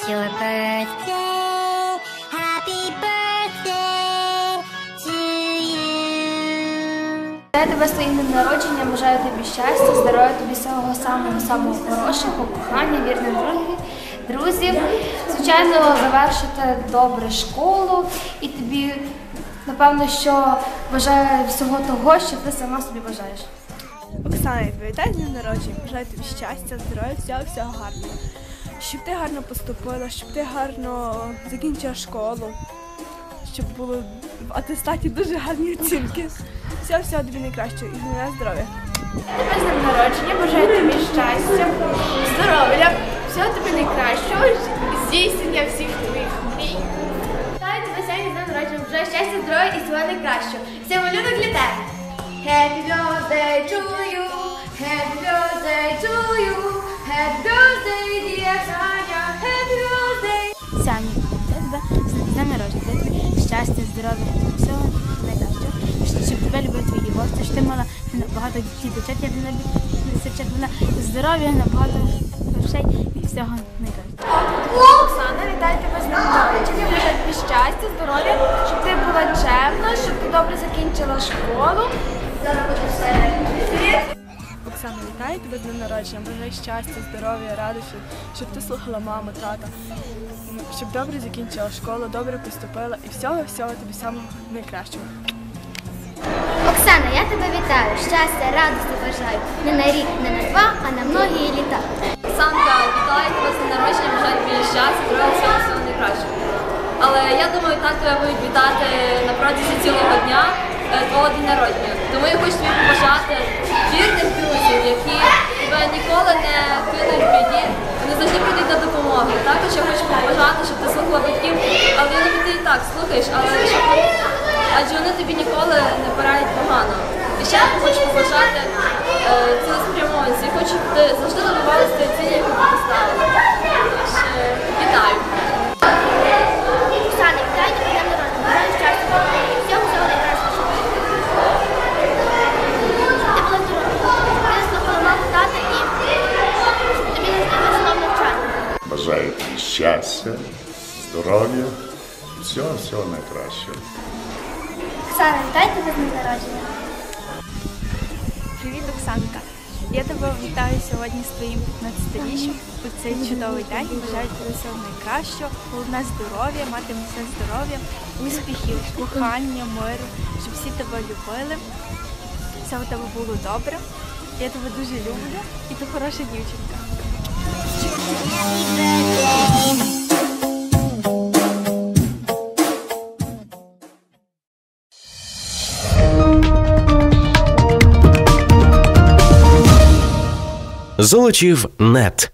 It's your birthday. Happy birthday to you. Я тебе своїм твоїм народження, бажаю тобі щастя, здоров'я тобі самого самого самого хорошого, кохання, вірних другів, друзів. Звичайно, завершити добре школу і тобі, напевно, що бажаю всього того, що ти сама собі бажаєш. Оксана, відповідай з днем народження, бажаю тобі щастя, здоров'я, всього, всього гарного. Щоб ти гарно поступила, щоб ти гарно закінчила школу, щоб було в атестаті дуже гарні оцінки. Всього всього тобі найкращого і на здоров'я. Тебе з народження, бажаю тобі щастя, здоров'я, всього тобі найкращого, здійснення всіх твоїх мрій. Вітаю тебе сьогодні з народження, бажаю щастя, здоров'я і всього найкращого. Все малюнок для тебе. Happy birthday to you, happy birthday to you, happy birthday Саня, я з днем народження, щастя, здоров'я, всього найкращого, щоб тебе любив твої гості, щоб ти мала багато діточок, як на сичок, здоров'я, багато грошей і всього найкращого. Оксана, вітаю тебе з днем народження, тобі щастя, здоров'я, щоб ти була чемна, щоб ти добре закінчила школу. Зараз буде все. Оксана, вітаю тебе з днем народження. Бажаю щастя, здоров'я, радості, щоб ти слухала маму, тата, щоб добре закінчила школу, добре поступила і всього всього тобі самого найкращого. Оксана, я тебе вітаю. Щастя, радості бажаю. Не на рік, не на два, а на многі літа. Оксанка, вітаю тебе з днем народження, бажаю тобі щастя, здоров'я, всього всього найкращого. Але я думаю, так тебе будуть вітати на протязі цілого дня е, твого дня народження. Тому я хочу тобі побажати вірних які тебе ніколи не кинуть біді, вони завжди прийдуть на допомогу. Також я хочу побажати, щоб ти слухала батьків, але я ти і так слухаєш, але щоб адже вони тобі ніколи не порадять погано. І ще хочу побажати цілеспрямованість, цілеспрямованості. Я хочу, щоб ти завжди добивалася тієї цілі, яку ти поставила. Тож, е, Вітаю! Оксана, вітаю тебе з днем народження. Бажаю щастя, здоров'я і всього всього найкращого. Щоб ти була здорова. Щоб ти слухала маму, тата і щоб тобі не знайшло навчання. Бажаю тобі щастя, здоров'я, всього всього найкращого. Оксана, вітаю тебе з днем народження. Привіт, Оксанка. Я тебе вітаю сьогодні з твоїм 15-річчям у цей чудовий день. Бажаю тобі всього найкращого, головне здоров'я, мати все здоров'я, успіхів, кохання, миру, щоб всі тебе любили. Все у тебе було добре. Я тебе дуже люблю і ти хороша дівчинка. Золочів нет.